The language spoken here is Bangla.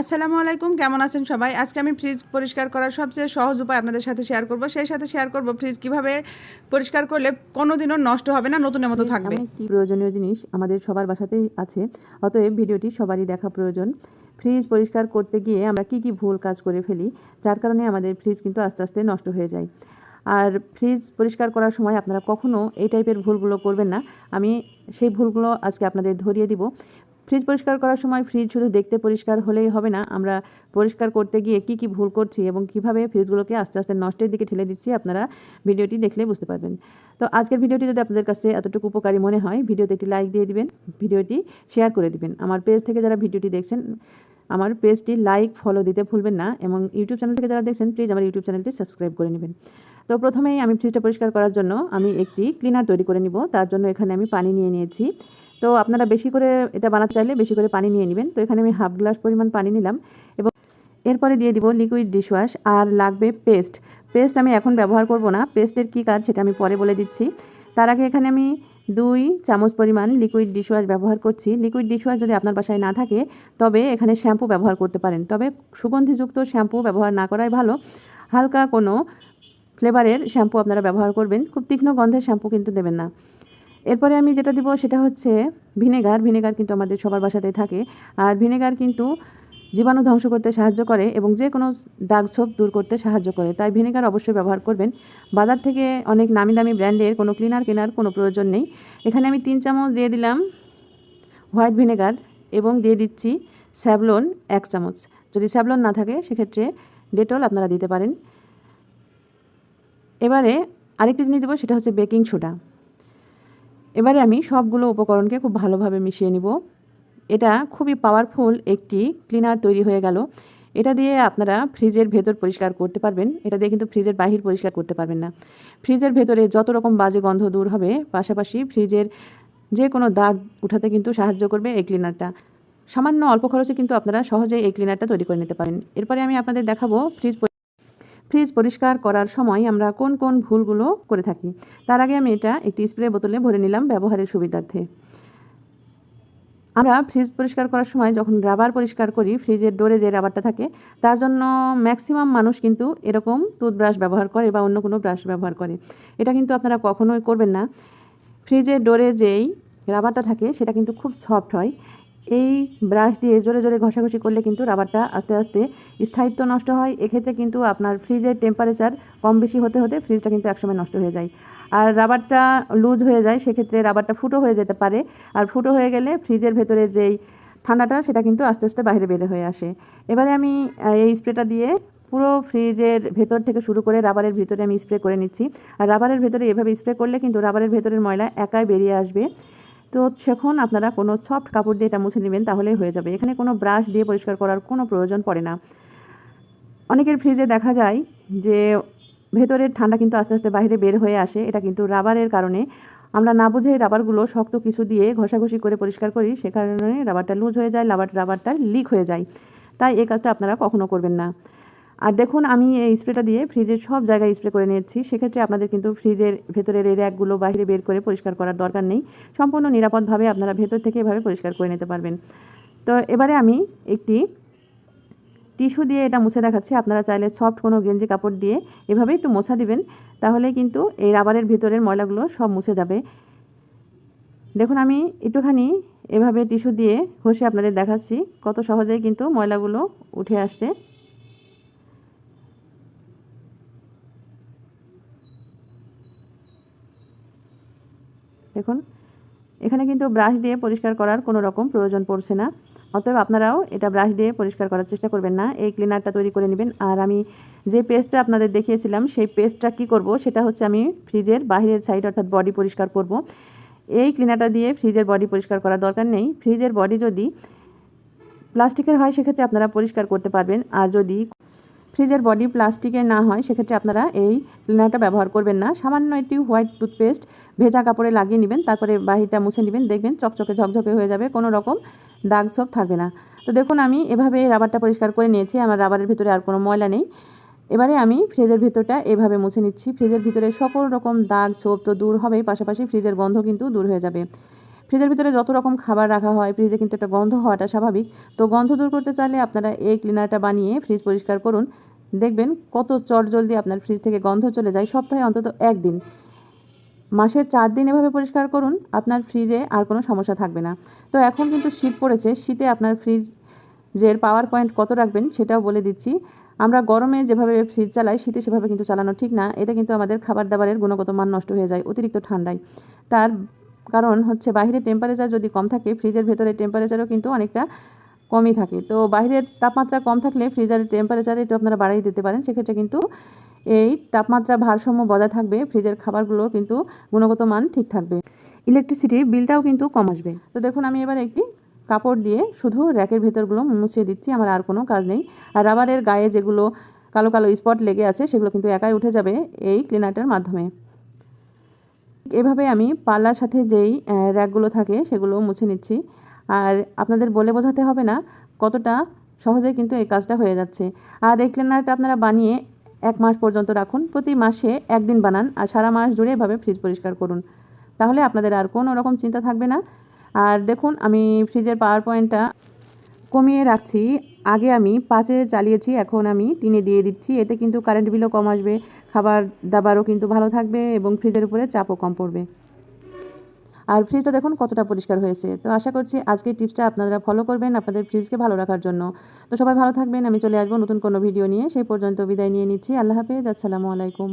আসসালামু আলাইকুম কেমন আছেন সবাই? আজকে আমি ফ্রিজ পরিষ্কার করার সবচেয়ে সহজ উপায় আপনাদের সাথে শেয়ার করব। সেই সাথে শেয়ার করব ফ্রিজ কীভাবে পরিষ্কার করলে কোনোদিনও নষ্ট হবে না নতুনের মতো থাকবে। একটি প্রয়োজনীয় জিনিস আমাদের সবার বাসাতেই আছে অতএব ভিডিওটি সবারই দেখা প্রয়োজন। ফ্রিজ পরিষ্কার করতে গিয়ে আমরা কি কি ভুল কাজ করে ফেলি যার কারণে আমাদের ফ্রিজ কিন্তু আস্তে আস্তে নষ্ট হয়ে যায়। আর ফ্রিজ পরিষ্কার করার সময় আপনারা কখনো এই টাইপের ভুলগুলো করবেন না। আমি সেই ভুলগুলো আজকে আপনাদের ধরিয়ে দিব। ফ্রিজ পরিষ্কার করার সময় ফ্রিজ শুধু দেখতে পরিষ্কার হলেই হবে না। আমরা পরিষ্কার করতে গিয়ে কি কি ভুল করছি এবং কীভাবে ফ্রিজগুলোকে আস্তে আস্তে নষ্টের দিকে ঠেলে দিচ্ছি আপনারা ভিডিওটি দেখলে বুঝতে পারবেন। তো আজকের ভিডিওটি যদি আপনাদের কাছে এতটুকু উপকারী মনে হয়, ভিডিওতে একটি লাইক দিয়ে দিবেন, ভিডিওটি শেয়ার করে দিবেন। আমার পেজ থেকে যারা ভিডিওটি দেখছেন, আমার পেজটি লাইক ফলো দিতে ভুলবেন না এবং ইউটিউব চ্যানেল থেকে যারা দেখছেন প্লিজ আমার ইউটিউব চ্যানেলটি সাবস্ক্রাইব করে নেবেন। তো প্রথমেই আমি ফ্রিজটা পরিষ্কার করার জন্য আমি একটি ক্লিনার তৈরি করে নিব। তার জন্য এখানে আমি পানি নিয়ে নিয়েছি। তো আপনারা বেশি করে এটা বানাতে চাইলে বেশি করে পানি নিয়ে নেবেন। তো এখানে আমি হাফ গ্লাস পরিমাণ পানি নিলাম এবং এরপরে দিয়ে দিব লিকুইড ডিশওয়াশ আর লাগবে পেস্ট পেস্ট আমি এখন ব্যবহার করব না পেস্টের কী কাজ সেটা আমি পরে বলে দিচ্ছি। তার আগে এখানে আমি দুই চামচ পরিমাণ লিকুইড ডিশওয়াশ ব্যবহার করছি। লিকুইড ডিশওয়াশ যদি আপনার বাসায় না থাকে, তবে এখানে শ্যাম্পু ব্যবহার করতে পারেন। তবে সুগন্ধিযুক্ত শ্যাম্পু ব্যবহার না করাই ভালো। হালকা কোনো ফ্লেভারের শ্যাম্পু আপনারা ব্যবহার করবেন। খুব তীক্ষ্ণ গন্ধের শ্যাম্পু কিন্তু দেবেন না। এরপরে আমি যেটা দিব সেটা হচ্ছে ভিনেগার। ভিনেগার কিন্তু আমাদের সবার বাসাতেই থাকে। আর ভিনেগার কিন্তু জীবাণু ধ্বংস করতে সাহায্য করে এবং যে কোনো দাগ ছোপ দূর করতে সাহায্য করে। তাই ভিনেগার অবশ্যই ব্যবহার করবেন। বাজার থেকে অনেক নামি দামি ব্র্যান্ডের কোনো ক্লিনার কেনার কোনো প্রয়োজন নেই। এখানে আমি তিন চামচ দিয়ে দিলাম হোয়াইট ভিনেগার এবং দিয়ে দিচ্ছি স্যাভলন এক চামচ। যদি স্যাভলন না থাকে, সেক্ষেত্রে ডেটল আপনারা দিতে পারেন। এবারে আরেকটি জিনিস দেবো, সেটা হচ্ছে বেকিং সোডা। এবারে আমি সবগুলো উপকরণকে খুব ভালোভাবে মিশিয়ে নিব। এটা খুবই পাওয়ারফুল একটি ক্লিনার তৈরি হয়ে গেল। এটা দিয়ে আপনারা ফ্রিজের ভেতর পরিষ্কার করতে পারবেন। এটা দিয়ে কিন্তু ফ্রিজের বাহির পরিষ্কার করতে পারবেন না। ফ্রিজের ভেতরে যত রকম বাজে গন্ধ দূর হবে, পাশাপাশি ফ্রিজের যে কোনো দাগ উঠাতে কিন্তু সাহায্য করবে এই ক্লিনারটা সামান্য অল্প খরচে কিন্তু আপনারা সহজেই এই ক্লিনারটা তৈরি করে নিতে পারেন। এরপরে আমি আপনাদের দেখাবো ফ্রিজ ফ্রিজ পরিষ্কার করার সময় আমরা কোন কোন ভুলগুলো করে থাকি? তার আগে আমি এটা একটি স্প্রে বোতলে ভরে নিলাম ব্যবহারের সুবিধার্থে। আমরা ফ্রিজ পরিষ্কার করার সময় যখন রাবার পরিষ্কার করি, ফ্রিজের ডোরে যে রাবারটা থাকে, তার জন্য ম্যাক্সিমাম মানুষ কিন্তু এরকম টুথব্রাশ ব্যবহার করে বা অন্য কোনো ব্রাশ ব্যবহার করে। এটা কিন্তু আপনারা কখনোই করবেন না। ফ্রিজের ডোরে যেই রাবারটা থাকে, সেটা কিন্তু খুব সফট হয়। এই ব্রাশ দিয়ে জোরে জোরে ঘষাঘষি করলে কিন্তু রাবারটা আস্তে আস্তে স্থায়িত্ব নষ্ট হয়। এক্ষেত্রে কিন্তু আপনার ফ্রিজের টেম্পারেচার কম বেশি হতে হতে ফ্রিজটা কিন্তু একসময় নষ্ট হয়ে যায়। আর রাবারটা লুজ হয়ে যায়, সেক্ষেত্রে রাবারটা ফুটো হয়ে যেতে পারে। আর ফুটো হয়ে গেলে ফ্রিজের ভেতরে যেই ঠান্ডাটা, সেটা কিন্তু আস্তে আস্তে বাইরে বের হয়ে আসে। এবারে আমি এই স্প্রেটা দিয়ে পুরো ফ্রিজের ভেতর থেকে শুরু করে রাবারের ভিতরে আমি স্প্রে করে নিচ্ছি। আর রাবারের ভেতরে এভাবে স্প্রে করলে কিন্তু রাবারের ভেতরের ময়লা একাই বেরিয়ে আসবে। তো সেখন আপনারা কোনো সফট কাপড় দিয়ে এটা মুছে নেবেন, তাহলেই হয়ে যাবে। এখানে কোনো ব্রাশ দিয়ে পরিষ্কার করার কোনো প্রয়োজন পড়ে না। অনেকের ফ্রিজে দেখা যায় যে, ভেতরের ঠান্ডা কিন্তু আস্তে আস্তে বাইরে বের হয়ে আসে। এটা কিন্তু রাবারের কারণে। আমরা না বুঝে রাবারগুলো শক্ত কিছু দিয়ে ঘষাঘষি করে পরিষ্কার করি, সে কারণে রাবারটা লুজ হয়ে যায় রাবার রাবারটা লিক হয়ে যায়। তাই এই কাজটা আপনারা কখনো করবেন না। আর দেখুন, আমি এই স্প্রেটা দিয়ে ফ্রিজের সব জায়গায় স্প্রে করে নিয়েছি। সেক্ষেত্রে আপনাদের কিন্তু ফ্রিজের ভেতরের এই র্যাকগুলো বাইরে বের করে পরিষ্কার করার দরকার নেই। সম্পূর্ণ নিরাপদভাবে আপনারা ভেতর থেকে এভাবে পরিষ্কার করে নিতে পারবেন। তো এবারে আমি একটি টিস্যু দিয়ে এটা মুছে দেখাচ্ছি। আপনারা চাইলে সফট কোনো গেঞ্জি কাপড় দিয়ে এভাবে একটু মোছা দিবেন, তাহলে কিন্তু এই রাবারের ভেতরের ময়লাগুলো সব মুছে যাবে। দেখুন, আমি একটুখানি এভাবে টিস্যু দিয়ে ঘষে আপনাদের দেখাচ্ছি কত সহজেই কিন্তু ময়লাগুলো উঠে আসছে। দেখুন, এখানে কিন্তু ব্রাশ দিয়ে পরিষ্কার করার কোনো রকম প্রয়োজন পড়ছে না। অতএব আপনারাও এটা ব্রাশ দিয়ে পরিষ্কার করার চেষ্টা করবেন না। এই ক্লিনারটা তৈরি করে নেবেন। আর আমি যে পেস্টটা আপনাদের দেখিয়েছিলাম, সেই পেস্টটা কি করব? সেটা হচ্ছে আমি ফ্রিজের বাহিরের সাইড অর্থাৎ বডি পরিষ্কার করব। এই ক্লিনারটা দিয়ে ফ্রিজের বডি পরিষ্কার করার দরকার নেই। ফ্রিজের বডি যদি প্লাস্টিকের হয়, সেক্ষেত্রে আপনারা পরিষ্কার করতে পারবেন। আর যদি ফ্রিজের বডি প্লাস্টিকের না হয়, সেক্ষেত্রে আপনারা এই ক্লিনারটা ব্যবহার করবেন না। সামান্য একটি হোয়াইট টুথপেস্ট ভেজা কাপড়ে লাগিয়ে নেবেন, তারপরে বাহিরটা মুছে নেবেন, দেখবেন চকচকে ঝকঝকে হয়ে যাবে, কোনো রকম দাগ ছোপ থাকবে না। তো দেখুন, আমি এভাবে রাবারটা পরিষ্কার করে নিয়েছি, আমার রাবারের ভিতরে আর কোনো ময়লা নেই। এবারে আমি ফ্রিজের ভিতরটা এভাবে মুছে নিচ্ছি। ফ্রিজের ভিতরে সকল রকম দাগ ছোপ তো দূর হবেই, পাশাপাশি ফ্রিজের গন্ধ কিন্তু দূর হয়ে যাবে। ফ্রিজের ভিতরে যত রকম খাবার রাখা হয়, ফ্রিজে কিন্তু একটা গন্ধ হওয়াটা স্বাভাবিক। তো গন্ধ দূর করতে চাইলে আপনারা এই ক্লিনারটা বানিয়ে ফ্রিজ পরিষ্কার করুন। দেখবেন কত চট জলদি আপনার ফ্রিজ থেকে গন্ধ চলে যায় সপ্তাহে অন্তত একদিন। মাসে চার দিন এভাবে পরিষ্কার করুন, আপনার ফ্রিজে আর কোনো সমস্যা থাকবে না। তো এখন কিন্তু শীত পড়েছে, শীতে আপনার ফ্রিজ ফ্রিজের পাওয়ার পয়েন্ট কত রাখবেন সেটাও বলে দিচ্ছি। আমরা গরমে যেভাবে ফ্রিজ চালাই, শীতে সেভাবে কিন্তু চালানো ঠিক না। এতে কিন্তু আমাদের খাবার দাবারের গুণগত মান নষ্ট হয়ে যায়, অতিরিক্ত ঠান্ডায়। তার কারণ হচ্ছে বাইরের টেম্পারেচার যদি কম থাকে ফ্রিজের ভেতরে টেম্পারেচারও কিন্তু অনেকটা কমই থাকে। তো বাইরের তাপমাত্রা কম থাকলে ফ্রিজের টেম্পারেচার একটু আপনারা বাড়িয়ে দিতে পারেন। সেক্ষেত্রে কিন্তু এই তাপমাত্রা ভারসাম্য বজায় থাকবে ফ্রিজের খাবারগুলো কিন্তু গুণগত মান ঠিক থাকবে। ইলেকট্রিসিটি বিলটাও কিন্তু কম আসবে। তো দেখুন, আমি এবার একটি কাপড় দিয়ে শুধু র্যাকের ভেতরগুলো মুছিয়ে দিচ্ছি, আমার আর কোনো কাজ নেই। আর রাবারের গায়ে যেগুলো কালো কালো স্পট লেগে আছে, সেগুলো কিন্তু একাই উঠে যাবে এই ক্লিনারটার মাধ্যমে। এভাবে আমি পাল্লার সাথে যেই র্যাকগুলো থাকে সেগুলো মুছে নিচ্ছি। আর আপনাদের বলে বোঝাতে হবে না কতটা সহজে কিন্তু এই কাজটা হয়ে যাচ্ছে। আর এই ক্লিনারটা আপনারা বানিয়ে এক মাস পর্যন্ত রাখুন। প্রতি মাসে একদিন বানান আর সারা মাস জুড়ে এভাবে ফ্রিজ পরিষ্কার করুন। তাহলে আপনাদের আর কোনো রকম চিন্তা থাকবে না। আর দেখুন, আমি ফ্রিজের পাওয়ার পয়েন্টটা কমিয়ে রাখছি। আগে আমি পাঁচে চালিয়েছি, এখন আমি তিনে দিয়ে দিচ্ছি। এতে কিন্তু কারেন্ট বিলও কম আসবে, খাবার দাবারও কিন্তু ভালো থাকবে এবং ফ্রিজের উপরে চাপও কম পড়বে। আর ফ্রিজটা দেখুন কতটা পরিষ্কার হয়েছে। তো আশা করছি আজকের টিপসটা আপনারা ফলো করবেন আপনাদের ফ্রিজকে ভালো রাখার জন্য। তো সবাই ভালো থাকবেন, আমি চলে আসব নতুন কোনো ভিডিও নিয়ে। সেই পর্যন্ত বিদায় নিয়ে নিচ্ছি। আল্লাহ হাফেজ, আসসালামু আলাইকুম।